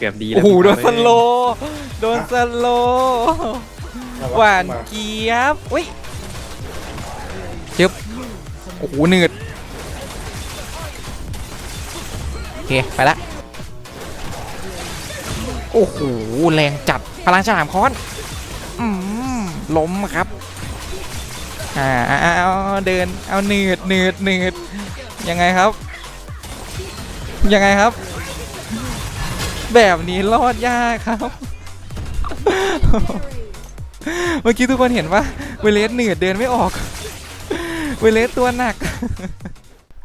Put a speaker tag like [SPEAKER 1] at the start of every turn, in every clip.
[SPEAKER 1] เกือบดีแล้ว
[SPEAKER 2] โอ้โหโดน
[SPEAKER 1] พี่
[SPEAKER 2] ส
[SPEAKER 1] ปั๊บ
[SPEAKER 2] โลว์โดนสโลว์หวานเจี๊ยบอุ้ยจึ๊บโอ้โหหนืดโอเคไปละโอ้โหแรงจัดพลังฉลามค้อนอืมล้มครับอ่าเอาเอาเอาเดินเอาหนืดหนืดหนืดยังไงครับ ยังไงครับ แบบนี้รอดยากครับ เมื่อกี้ทุกคนเห็นว่าเวเลสเหนืดเดินไม่ออก เวเลสตัวหนัก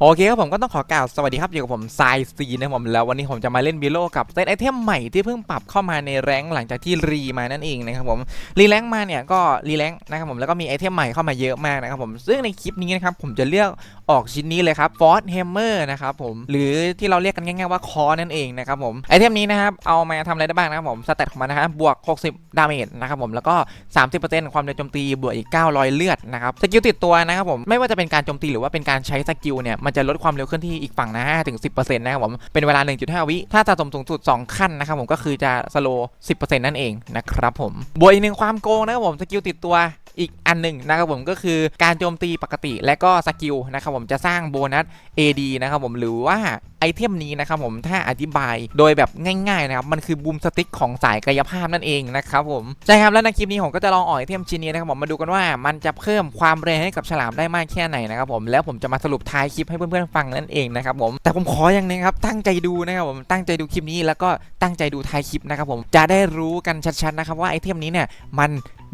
[SPEAKER 2] โอเคครับผมก็ต้องขอกล่าวสวัสดีครับอยู่กับผมทรายซีนะครับผมแล้ววันนี้ผมจะมาเล่นบิโลกับเซตไอเทมใหม่ที่เพิ่งปรับเข้ามาในแรงหลังจากที่รีมานั่นเองนะครับผมรีแรงมาเนี่ยก็รีแรงนะครับผมแล้วก็มีไอเทมใหม่เข้ามาเยอะมากนะครับผมซึ่งในคลิปนี้นะครับผมจะเลือกออกชิ้นนี้เลยครับฟอสแฮมเมอร์นะครับผมหรือที่เราเรียกกันง่ายๆว่าคอนั่นเองนะครับผมไอเทมนี้นะครับเอามาทำอะไรได้บ้างนะครับผมสเตตของมันนะครับบวก 60 ดาเมจนะครับผมแล้วก็ 30%ความเร็วโจมตีบวกอีก 900 เลือดนะครับสกิลติดตัวนะครับผมไม่ว่าจะเป็นการโจมตีหรือว่าเป็นการใช้สกิลเนี่ยมันจะลดความเร็วเคลื่อนที่อีกฝั่งนะ5ถึง10%นะครับผมเป็นเวลา 1.5 วิถ้าสะสมสูงสุด 2 ขั้นนะครับผมก็คือจะสโลว์10%นั่นเองนะครับผมบวกอีกหนึ่งความโกงนะครับผมสกิลติดตัว อีกอันหนึ่งนะครับผมก็คือการโจมตีปกติและก็สกิลนะครับผมจะสร้างโบนัส AD นะครับผมหรือว่าไอเทมนี้นะครับผมถ้าอธิบายโดยแบบง่ายๆนะครับมันคือบูมสติ๊กของสายกายภาพนั่นเองนะครับผมใช่ครับแล้วในคลิปนี้ผมก็จะลองออกไอเทมชิ้นนี้นะครับผมมาดูกันว่ามันจะเพิ่มความแรงให้กับฉลามได้มากแค่ไหนนะครับผมแล้วผมจะมาสรุปท้ายคลิปให้เพื่อนๆฟังนั่นเองนะครับผมแต่ผมขออย่างนึงครับตั้งใจดูนะครับผมตั้งใจดูคลิปนี้แล้วก็ตั้งใจดูท้ายคลิปนะครับผมจะได้รู้กันชัดๆนะครับว่าไอเทมนี้เนี่ยมัน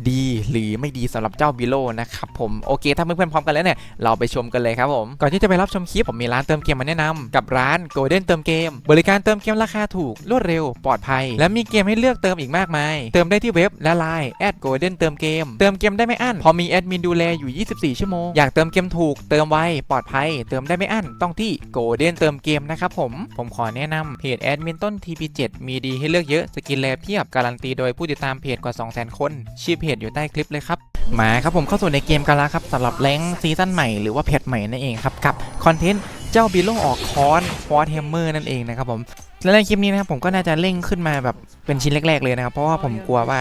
[SPEAKER 2] ดีหรือไม่ดีสำหรับเจ้าบิโลนะครับผมโอเค ถ้าเพื่อนๆพร้อมกันแล้วเนี่ยเราไปชมกันเลยครับผมก่อนที่จะไปรับชมคลิปผมมีร้านเติมเกมมาแนะนำกับร้าน Golden เติมเกม บริการเติมเกมราคาถูกรวดเร็วปลอดภัย และมีเกมให้เลือกเติมอีกมากมาย เติมได้ที่เว็บและไลน์แอด Golden เติมเกมเติมเกมได้ไม่อั้นพอมีแอดมินดูแลอยู่ 24 ชั่วโมง อยากเติมเกมถูก เติมไวปลอดภัย เติมได้ไม่อั้นต้องที่ Golden เติมเกมนะครับผมผมขอแนะนำเพจแอดมินต้น TP7 มีดีให้เลือกเยอะสกินแลเพียบการันตีโดยผู้ติดตามเพจกว่า 200,000 คนชื่อเพจอยู่ใต้คลิปเลยครับมาครับผมเข้าสู่ในเกมกันแล้วครับสำหรับแรงซีซั่นใหม่หรือว่าเพจใหม่นั่นเองครับกับคอนเทนต์เจ้าบิโลออกคอนฟอร์แฮมเมอร์นั่นเองนะครับผมและในคลิปนี้นะครับผมก็น่าจะเร่งขึ้นมาแบบเป็นชิ้นแรก ๆเลยนะครับเพราะว่าผมกลัวว่า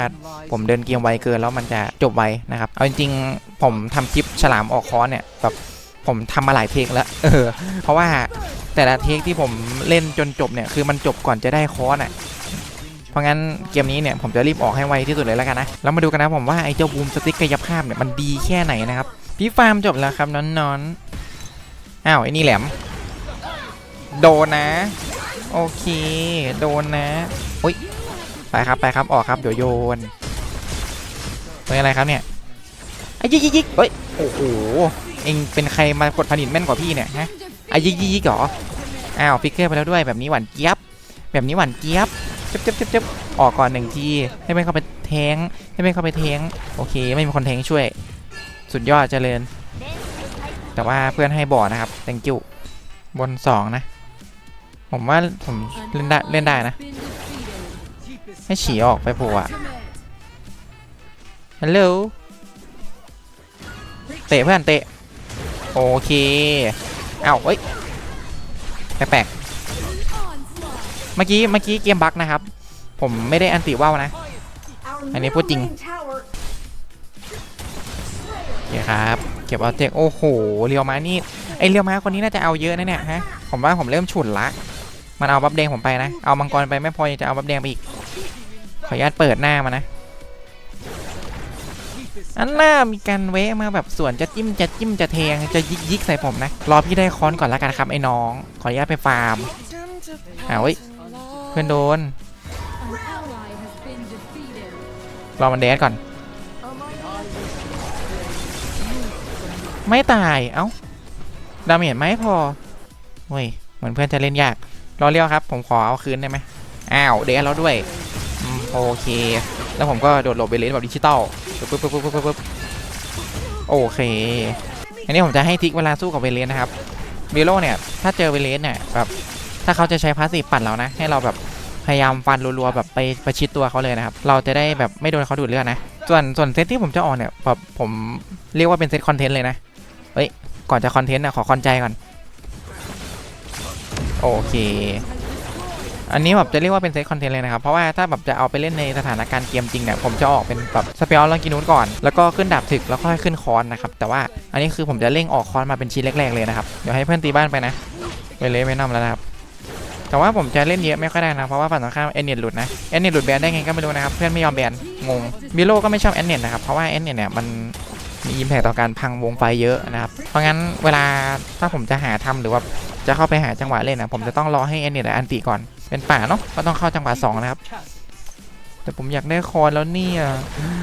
[SPEAKER 2] ผมเดินเกมไวเกินแล้วมันจะจบไวนะครับเอาจริงๆผมทำคลิปฉลามออกคอนเนี่ยแบบผมทำมาหลายเทคแล้วเออเพราะว่าแต่ละเทคที่ผมเล่นจนจบเนี่ยคือมันจบก่อนจะได้คอนอะ เพราะงั้นเกมนี้เนี่ยผมจะรีบออกให้ไวที่สุดเลยแล้วกันนะแล้วมาดูกันนะผมว่าไอ้เจ้าบูมสติ๊กกายภาพเนี่ยมันดีแค่ไหนนะครับพี่ฟาร์มจบแล้วครับนอนนอนๆอ้าวไอ้นี่แหลม โดนนะ โอเค โดนนะอุ้ยไปครับไปครับออกครับเดี๋ยวโยนเป็นอะไรครับเนี่ยไอ้ยิกยิกยิกเฮ้ยโอ้โหเองเป็นใครมากดผลิตแม่นกว่าพี่เนี่ยฮะไอ้ยิกยิกยิกเหรออ้าวฟิกเกอร์ไปแล้วด้วยแบบนี้หวานเจี๊ยบ แบบนี้หวานเจี๊ยบ จับเจับจับจับออกก่อนหนึ่งทีให้ไม่เข้าไปแทงให้ไม่เข้าไปแทงโอเค ไม่มีคนแทงช่วย สุดยอดเจริญ แต่ว่าเพื่อนให้บ่อนะครับ thank you บนสองนะ ผมว่าผมเล่นได้เล่นได้นะ ให้ฉีออกไปผัวฮัลโหลเตะเพื่อนเตะ โอเค เอ้าเอ้ยแปลกๆ มื่อกี้เมื่อกี้เกมบั๊กนะครับ ผมไม่ได้อันติว่าวนะ อันนี้พูดจริงโอเคครับเก็บเอาเจกโอ้โหเรียวมานี่ไอเรียวมาคนนี้น่าจะเอาเยอะนะเนี่ยฮะผมว่าผมเริ่มฉุนละมันเอาบัฟแดงผมไปนะเอามังกรไปไม่พอยังจะเอาบัฟแดงไปอีกขออนุญาตเปิดหน้ามานะอันหน้ามีการเวะมาแบบส่วนจะจิ้มจะจิ้มจะแทงจะยิกยิกใส่ผมนะ รอพี่ได้ค้อนก่อนละกันครับไอ้น้อง ขออนุญาตไปฟาร์มอ้าวเฮ้ย เพื่อนโดนรอมันแดดก่อน ไม่ตาย เอ้า ดาเมจไม่พอเว้ย เหมือนเพื่อนจะเล่นยาก รอเลี้ยวครับ ผมขอเอาคืนได้ไหมอ้าว เดดแล้วด้วยอโอเค แล้วผมก็โดดหลบไปเลนแบบดิจิตอลปึ๊บปึ๊บปึ๊บปึ๊บโอเค อันนี้ผมจะให้ทิกเวลาสู้กับเวเลนนะครับเวโลเนี่ย ถ้าเจอเวเลนเนี่ยแบบ ถ้าเขาจะใช้พาสซีฟปั่นเรานะ ให้เราแบบพยายามฟันรัวๆแบบไปประชิดตัวเขาเลยนะครับ เราจะได้แบบไม่โดนเขาดูดเลือดนะ ส่วนส่วนเซตที่ผมจะออกเนี่ยแบบผมเรียกว่าเป็นเซตคอนเทนต์เลยนะเอ้ย ก่อนจะคอนเทนต์นะขอคอนใจก่อน โอเค อันนี้แบบจะเรียกว่าเป็นเซตคอนเทนต์เลยนะครับ เพราะว่าถ้าแบบจะเอาไปเล่นในสถานการณ์เกมจริงเนี่ย ผมจะออกเป็นแบบสเปียลลองกินูนก่อน แล้วก็ขึ้นดาบถึกแล้วค่อยขึ้นคอนนะครับ แต่ว่าอันนี้คือผมจะเร่งออกคอนมาเป็นชิ้นแรกๆเลยนะครับ เดี๋ยวให้เพื่อนตีบ้านไปนะ ไปเลยไม่นำแล้วนะครับ แต่ว่าผมจะเล่นเยอะไม่ค่อยได้นะ เพราะว่าฝั่งตรงข้ามเอ็นเน็ตหลุดนะเอ็นเน็ตหลุดแบนได้ไงก็ไม่รู้นะครับ เพื่อนไม่ยอมแบนงงมิโลก็ไม่ชอบเอ็นเน็ตนะครับ เพราะว่าเอ็นเน็ตเนี่ยมันมีอิมแพคต่อการพังวงไฟเยอะนะครับ เพราะงั้นเวลาถ้าผมจะหาทำหรือว่าจะเข้าไปหาจังหวะเล่นนะผมจะต้องรอให้เอ็นเน็ตอันติก่อนเป็นป่าเนาะก็ต้องเข้าจังหวะสองนะครับแต่ผมอยากได้คอนแล้วเนี่ย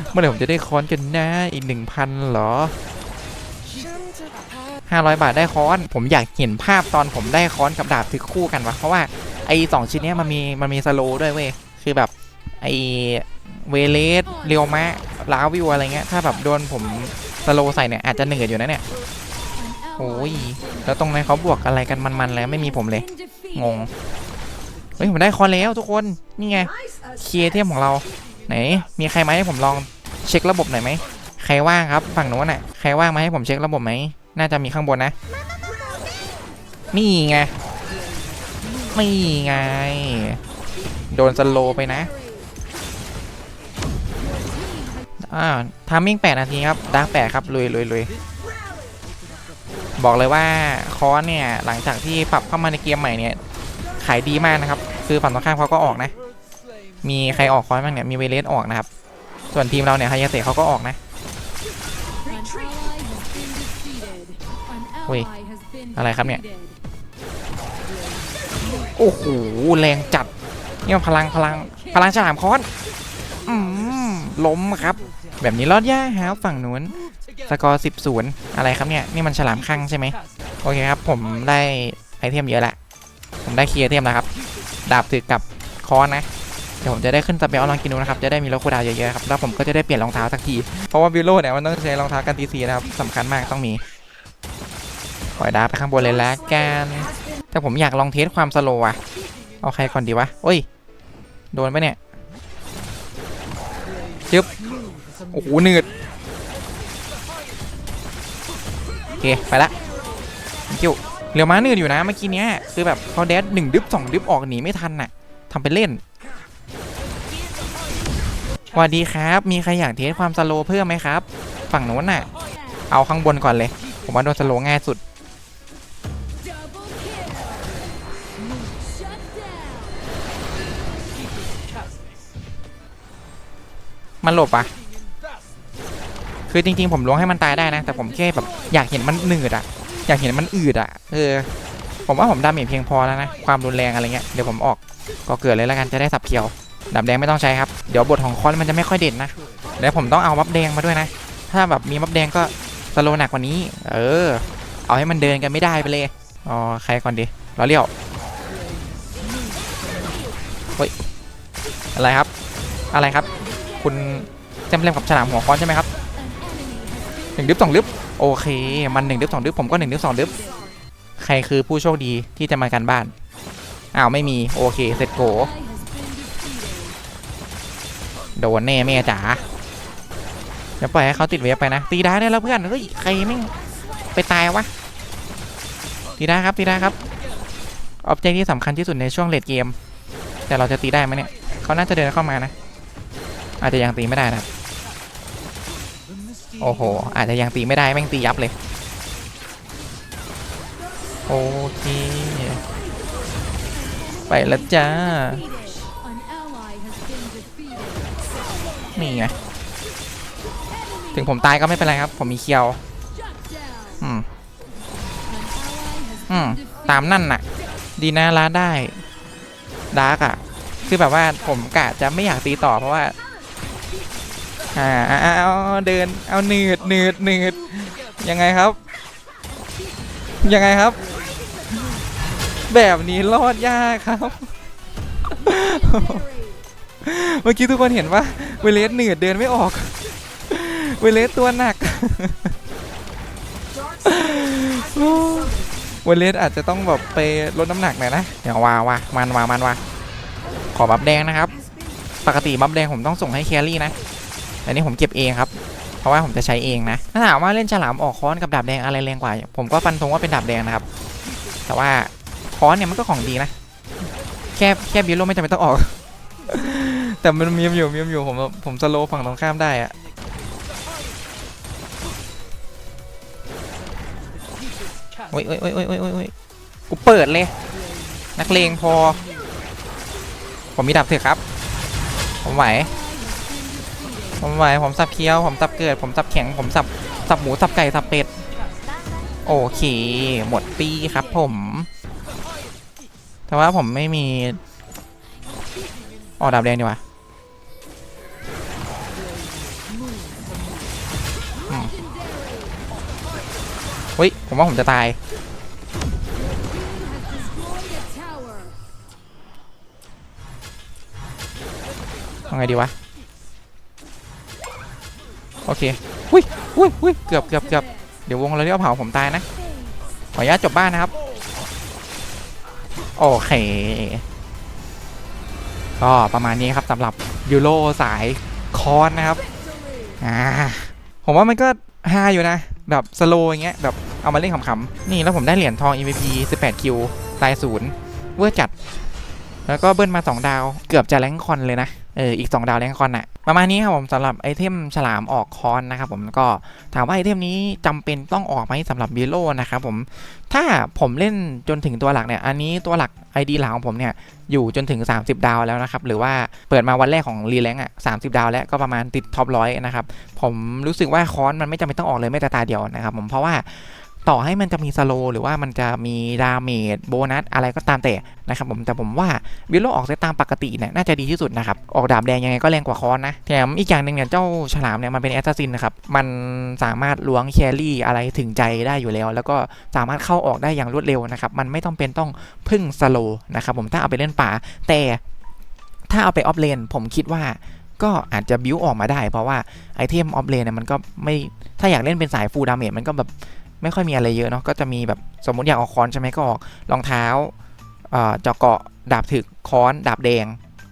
[SPEAKER 2] เมื่อไหร่ผมจะได้คอนกันนะอีกหนึ่งพันเหรอ ห้าร้อยบาทได้คอน ผมอยากเห็นภาพตอนผมได้คอนกับดาบถือคู่กันวะเพราะว่าไอ้สองชิ้นเนี้ยมันมีมันมีสโลด้วยเว้ยคือแบบไอ้เวเลสเรียวมะลาวิวอะไรเงี้ยถ้าแบบโดนผมสโลใส่เนี่ยอาจจะเหนื่อยอยู่นะเนี่ยโอ้ยแล้วตรงนั้นเขาบวกอะไรกันมันๆแล้วไม่มีผมเลย งงเฮ้ยผมได้คอนแล้วทุกคนนี่ไงเคียร์เทมของเราไหนมีใครไหมให้ผมลองเช็คระบบหน่อยไหมใครว่างครับฝั่งโน้นน่ะใครว่างมาให้ผมเช็คระบบไหม น่าจะมีข้างบนนะ นี่ไงนี่ไง โดนสโลไปนะอ่าทามมิ่งแปดนาทีครับดาร์กแปดครับลุยลุยลุยบอกเลยว่าคอนเนี่ยหลังจากที่ปรับเข้ามาในเกมใหม่เนี่ยขายดีมากนะครับ คือฝั่งตรงข้ามเขาก็ออกนะ มีใครออกคอยบ้างเนี่ยมีเวเลสออกนะครับ ส่วนทีมเราเนี่ยไฮยาเตะเขาก็ออกนะ
[SPEAKER 1] อุ้ย
[SPEAKER 2] อะไรครับเนี่ย โอ้โห แรงจัด เนี่มันพลังพลังพลังฉลามคอนอืมล้มครับ แบบนี้รอดยากครับฝั่งนู้นสกอร์สิบศูนย์อะไรครับเนี่ย นี่มันฉลามคั่งใช่ไหมโอเคครับ ผมได้ไอเทมเยอะละ ผมได้เคลียร์ไอเทมแล้วครับ ดาบถือกับคอนนะเดี๋ยวผมจะได้ขึ้นสเปลลองกินดูนะครับ จะได้มีโลคูดาวเยอะๆครับ แล้วผมก็จะได้เปลี่ยนรองเท้าสักที เพราะว่าวิโลเนี่ยมันต้องใช้รองเท้ากันตีซีนะครับสำคัญมากต้องมี ปล่อยดาบไปข้างบนเลยละกันแต่ผมอยากลองเทสความสโลว์อะเอาใครก่อนดีวะโอ้ย โดนปะเนี่ยจึ๊บโอ้โหหนืดโอเค ไปละคิวเรียวม้าหนืดอยู่นะเมื่อกี้เนี้ยคือแบบเขาแดดหนึ่งดึบสองดึบออกหนีไม่ทันน่ะทำเป็นเล่นสวัสดีครับ มีใครอยากเทสความสโลว์เพิ่มไหมครับ ฝั่งโน้นน่ะ เอาข้างบนก่อนเลย ผมว่าโดนสโลว์ง่ายสุด มันหลบอะคือจริงๆ ผมล้วงให้มันตายได้นะ แต่ผมแค่แบบอยากเห็นมันหนืดอะอยากเห็นมันอืดอะเออ ผมว่าผมดาเมจเพียงพอแล้วนะ ความรุนแรงอะไรเงี้ย เดี๋ยวผมออก ก็เกิดเลยแล้วกัน จะได้สับเคียว ดับแดงไม่ต้องใช้ครับ เดี๋ยวบทของคอนมันจะไม่ค่อยเด่นนะเดี๋ยวผมต้องเอามับแดงมาด้วยนะ ถ้าแบบมีมับแดงก็สโลหนักกว่านี้ เออ เอาให้มันเดินกันไม่ได้ไปเลย อ๋อ ใครก่อนดีรอเลี้ยวเฮ้ย อะไรครับ อะไรครับ คุณจำเล่มกับฉลามหัวค้อนใช่ไหมครับหนึ่งดึบสองดึบโอเค มันหนึ่งดึบสองดึบผมก็หนึ่งดึบสองดึบใครคือผู้โชคดีที่จะมากันบ้านอ้าวไม่มีโอเคเสร็จโกโดนแน่แม่จ๋าเดี๋ยวปล่อยให้เขาติดเวฟไปนะ ตีได้ได้แล้วเพื่อนเฮ้ยใครไม่ไปตายวะตีได้ครับตีได้ครับออบเจกที่สำคัญที่สุดในช่วงเลดเกม แต่เราจะตีได้ไหมเนี่ยเขาน่าจะเดินเข้ามานะ อาจจะยังตีไม่ได้นะโอ้โห อาจจะยังตีไม่ได้แม่งตียับเลยโอเค ไปแล้วจ้า นี่ไง ถึงผมตายก็ไม่เป็นไรครับ ผมมีเคียว อืม อืม ตามนั่นน่ะ ดีนะล้าได้ ดาร์กอะ คือแบบว่าผมกะจะไม่อยากตีต่อเพราะว่า อ่าเอาเดินเอาหนืดหนืดหนืดยังไงครับ ยังไงครับ แบบนี้รอดยากครับ เมื่อกี้ทุกคนเห็นว่าเวเลสหนืดเดินไม่ออก เวเลสตัวหนักเวเลสอาจจะต้องแบบไปลดน้ำหนักหน่อยนะเดี๋ยวว่าว่ามันว่ามันว่าขอบับแดงนะครับ ปกติบับแดงผมต้องส่งให้แครี่นะ แต่นี่ผมเก็บเองครับ เพราะว่าผมจะใช้เองนะ ถ้าถามว่าเล่นฉลามออกค้อนกับดาบแดงอะไรแรงกว่า ผมก็ฟันธงว่าเป็นดาบแดงนะครับ แต่ว่าค้อนเนี่ยมันก็ของดีนะ แค่แค่บิโลไม่จำเป็นต้องออก แต่มันมีมอยู่มีมอยู่ผมผมสโลว์ฝั่งตรงข้ามได้อะโอ้ยโอ้ยโอ้ยโอ้ยโอ้ยโอ้ยกูเปิดเลย นักเลงพอ ผมมีดับเถอะครับ ผมไหว ผมไหวผมสับเคี้ยว ผมสับเกิด ผมสับแข็ง ผมสับสับหมูสับไก่สับเป็ด โอเค หมดปีครับผม แต่ว่าผมไม่มีออดับแดงดีกว่าเฮ้ย ผมว่าผมจะตาย ทำไงดีวะ โอเคอุ้ยอุ้ยอุ้ยเกือบเกือบเกือบเดี๋ยววงเราเรียกเผาผมตายนะ ขออนุญาตจบบ้านนะครับ โอเค ก็ประมาณนี้ครับสำหรับยูโรสายคอนนะครับอ่าผมว่ามันก็ฮาอยู่นะ แบบสโลอย่างเงี้ยแบบเอามาเล่นขำๆ นี่แล้วผมได้เหรียญทอง MVP 18 คิวตายศูนย์เวอร์จัด แล้วก็เบิ้ลมา 2 ดาว เกือบจะแรงคอนเลยนะ เอออีก 2 ดาวแรงคอนอะประมาณนี้ครับผมสำหรับไอเทมฉลามออกคอนนะครับผมก็ถามว่าไอเทมนี้จำเป็นต้องออกไหมสำหรับบีโลนะครับผมถ้าผมเล่นจนถึงตัวหลักเนี่ยอันนี้ตัวหลัก ID หลักของผมเนี่ยอยู่จนถึง 30 ดาวแล้วนะครับหรือว่าเปิดมาวันแรกของรีแลงอะ30ดาวแล้วก็ประมาณติดท็อปร้อยนะครับผมรู้สึกว่าคอนมันไม่จำเป็นต้องออกเลยไม่แต่ตาเดียวนะครับผมเพราะว่า ต่อให้มันจะมีสโลหรือว่ามันจะมีดาเมจโบนัสอะไรก็ตามแต่นะครับผมแต่ผมว่าวิโลออกเซตตามปกติเนี่ยน่าจะดีที่สุดนะครับ ออกดาบแดงยังไงก็แรงกว่าคอนนะแถมอีกอย่างหนึ่งเนี่ยเจ้าฉลามเนี่ยมันเป็นแอสซัสซินนะครับ มันสามารถล้วงแครี่อะไรถึงใจได้อยู่แล้ว แล้วก็สามารถเข้าออกได้อย่างรวดเร็วนะครับ มันไม่ต้องเป็นต้องพึ่งสโลนะครับผมถ้าเอาไปเล่นป่า แต่ถ้าเอาไปออฟเลนผมคิดว่าก็อาจจะบิวออกมาได้ เพราะว่าไอเทมออฟเลนเนี่ยมันก็ไม่ถ้าอยากเล่นเป็นสายฟูลดาเมจมันก็แบบ ไม่ค่อยมีอะไรเยอะเนาะก็จะมีแบบสมมติอยากออกคอนใช่ไหมก็ออกรองเท้าเอ่อเจาะเกาะดาบถึกค้อนดาบแดง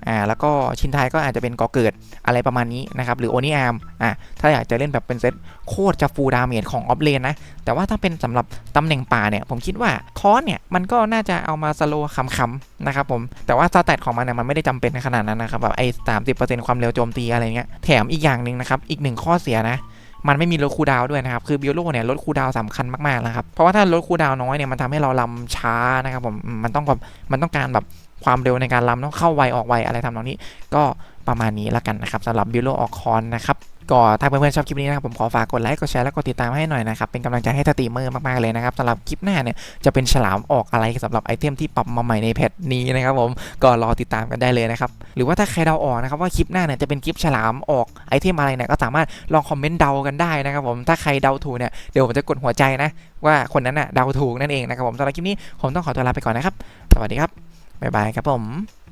[SPEAKER 2] อ่าแล้วก็ชินไทยก็อาจจะเป็นกอเกิดอะไรประมาณนี้นะครับหรือโอนิอาร์มอ่าถ้าอยากจะเล่นแบบเป็นเซตโคตรจะฟูลดาเมจของออฟเลนนะแต่ว่าถ้าเป็นสำหรับตำแหน่งป่าเนี่ยผมคิดว่าคอนเนี่ยมันก็น่าจะเอามาสโลว์คำๆนะครับผมแต่ว่าสแตทของมันเนี่ยมันไม่ได้จำเป็นขนาดนั้นนะครับแบบไอ้สามสิบเปอร์เซ็นต์ความเร็วโจมตีอะไรเงี้ยแถมอีกอย่างหนึ่งนะครับอีกหนึ่งข้อเสียนะ มันไม่มีลดคูดาวด้วยนะครับ คือบิโลเนี่ยลดคูดาวสำคัญมากๆนะครับ เพราะว่าถ้าลดคูดาวน้อยเนี่ยมันทำให้เราลำช้านะครับผม มันต้องแบบมันต้องการแบบความเร็วในการลำต้องเข้าไวออกไวอะไรทำนองนี้ ก็ประมาณนี้ละกันนะครับสำหรับบิโลออกคอนนะครับ ก็ถ้าเพื่อนๆชอบคลิปนี้นะครับผมขอฝากกดไลค์กดแชร์และกดติดตามให้หน่อยนะครับเป็นกำลังใจให้สตรีมเมอร์มากๆเลยนะครับสำหรับคลิปหน้าเนี่ยจะเป็นฉลามออกอะไรสำหรับไอเทมที่ปรับมาใหม่ในแพทนี้นะครับผมก็รอติดตามกันได้เลยนะครับหรือว่าถ้าใครเดาออกนะครับว่าคลิปหน้าเนี่ยจะเป็นคลิปฉลามออกไอเทมอะไรเนี่ยก็สามารถลองคอมเมนต์เดากันได้นะครับผมถ้าใครเดาถูกเนี่ยเดี๋ยวผมจะกดหัวใจนะว่าคนนั้นน่ะเดาถูกนั่นเองนะครับผมสำหรับคลิปนี้ผมต้องขอตัวลาไปก่อนนะครับสวัสดีครับบ๊ายบายครับผม